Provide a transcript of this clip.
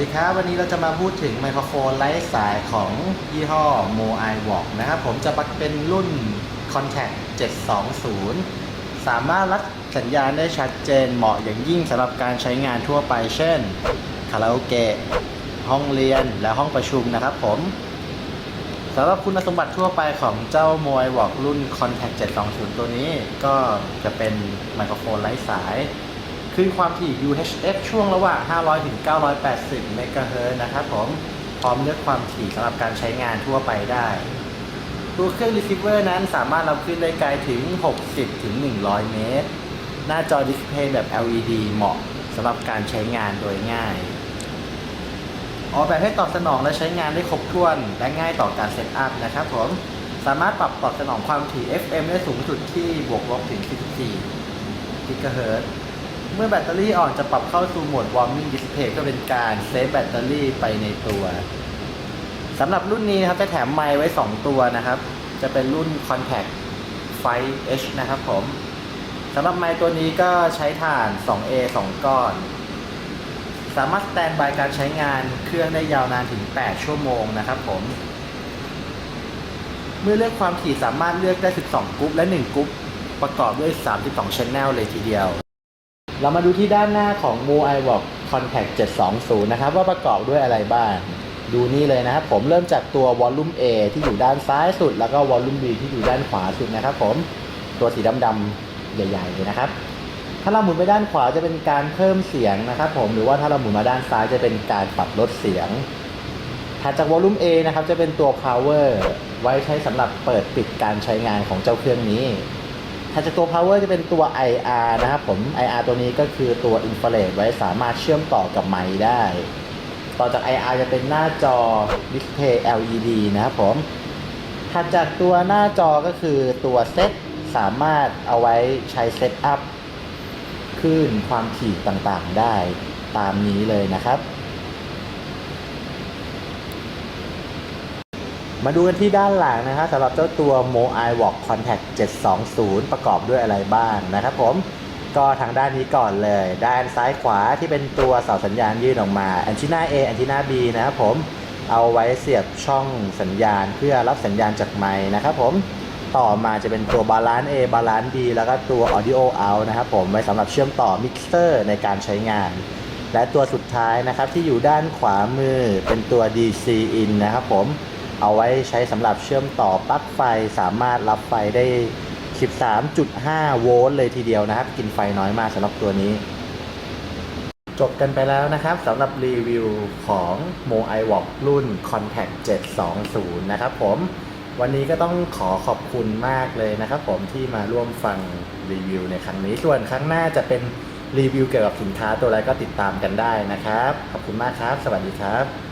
ดีครับ วันนี้เราจะมาพูดถึงไมโครโฟนไร้สายของยี่ห้อ Mo i w a l k นะครับผมจะเป็นรุ่น Contact 720 สามารถรับสัญญาณได้ชัดเจนเหมาะอย่างยิ่งสำหรับการใช้งานทั่วไป เช่นคาราโอเกะห้องเรียนและห้องประชุมนะครับผมสำหรับคุณสมบัติทั่วไปของเจ้า Mo i w a l k รุ่น Contact 720 ตัวนี้ก็จะเป็นไมโครโฟนไร้สาย คลื่นความถี่ UHF ช่วงระหว่าง 500 ถึง 980 เมกะเฮิรตซ์นะครับผม พร้อมเลือกความถี่สำหรับการใช้งานทั่วไปได้ ตัวเครื่อง receiver นั้นสามารถรับคลื่นได้ไกลถึง 60 ถึง 100 เมตร หน้าจอดิสเพย์แบบ LED เหมาะสำหรับการใช้งานโดยง่าย ออกแบบให้ตอบสนองและใช้งานได้ครบถ้วน และง่ายต่อการเซตอัพนะครับผม สามารถปรับตอบสนองความถี่ FM ได้สูงสุดที่บวกลบถึง44กิกะเฮิรตซ์ เมื่อแบตเตอรี่อ่อนจะปรับเข้าสู่โหมด warming display ก็เป็นการเซฟแบตเตอรี่ไปในตัวสำหรับรุ่นนี้นะครับ จะแถมไมค์ไว้ 2 ตัวนะครับ จะเป็นรุ่น contact 5 H นะครับผมสำหรับไมค์ตัวนี้ก็ใช้ถ่าน 2A 2 ก้อน สามารถสแตนบายการใช้งานเครื่องได้ยาวนานถึง 8 ชั่วโมงนะครับผม เมื่อเลือกความถี่สามารถเลือกได้ 12 กรุ๊ปและ 1 กรุ๊ปประกอบด้วย 32 channel เลยทีเดียว เรามาดูที่ด้านหน้าของ m o i w a l k Contact 720 นะครับ ว่าประกอบด้วยอะไรบ้าง ดูนี่เลยนะครับผมเริ่มจากตัว Volume A ที่อยู่ด้านซ้ายสุด แล้วก็ Volume B ที่อยู่ด้านขวาสุดนะครับผมตัวสีดำๆใหญ่ๆเลยนะครับ ถ้าเราหมุนไปด้านขวาจะเป็นการเพิ่มเสียงนะครับผมหรือว่าถ้าเราหมุนมาด้านซ้ายจะเป็นการปรับลดเสียงถัดจาก Volume A นะครับจะเป็นตัว Power ไว้ใช้สำหรับเปิดปิดการใช้งานของเจ้าเครื่องนี้ ถัดจากตัว power จะเป็นตัว IR นะครับผม IR ตัวนี้ก็คือตัว infrared ไว้สามารถเชื่อมต่อกับไมค์ได้ ต่อจาก IR จะเป็นหน้าจอ display LED นะครับผม ถัดจากตัวหน้าจอก็คือตัวเซตสามารถเอาไว้ใช้เซตอัพคลื่นความถี่ต่างๆได้ตามนี้เลยนะครับ มาดูกันที่ด้านหลังนะครับสำหรับเจ้าตัว Mo i w a l k Contact 720 ประกอบด้วยอะไรบ้างนะครับผมก็ทางด้านนี้ก่อนเลย ด้านซ้ายขวาที่เป็นตัวเสาสัญญาณยื่นออกมา a n t e n n a A a n t e n n a B นะครับผมเอาไว้เสียบช่องสัญญาณเพื่อรับสัญญาณจากไมค์นะครับผมต่อมาจะเป็นตัว Balance A Balance B แล้วก็ตัว Audio Out นะครับผมไว้สำหรับเชื่อมต่อมิกเซอร์ในการใช้งาน และตัวสุดท้ายนะครับที่อยู่ด้านขวามือเป็นตัว DC in นะครับผม เอาไว้ใช้สำหรับเชื่อมต่อปลั๊กไฟสามารถรับไฟได้ 13.5 โวลต์เลยทีเดียวนะครับ กินไฟน้อยมากสำหรับตัวนี้ จบกันไปแล้วนะครับสำหรับรีวิวของ Mo i w a l k รุ่น Contact 720 นะครับผมวันนี้ก็ต้องขอขอบคุณมากเลยนะครับผมที่มาร่วมฟังรีวิวในครั้งนี้ ส่วนครั้งหน้าจะเป็นรีวิวเกี่ยวกับสินค้าตัวอะไรก็ติดตามกันได้นะครับ ขอบคุณมากครับ สวัสดีครับ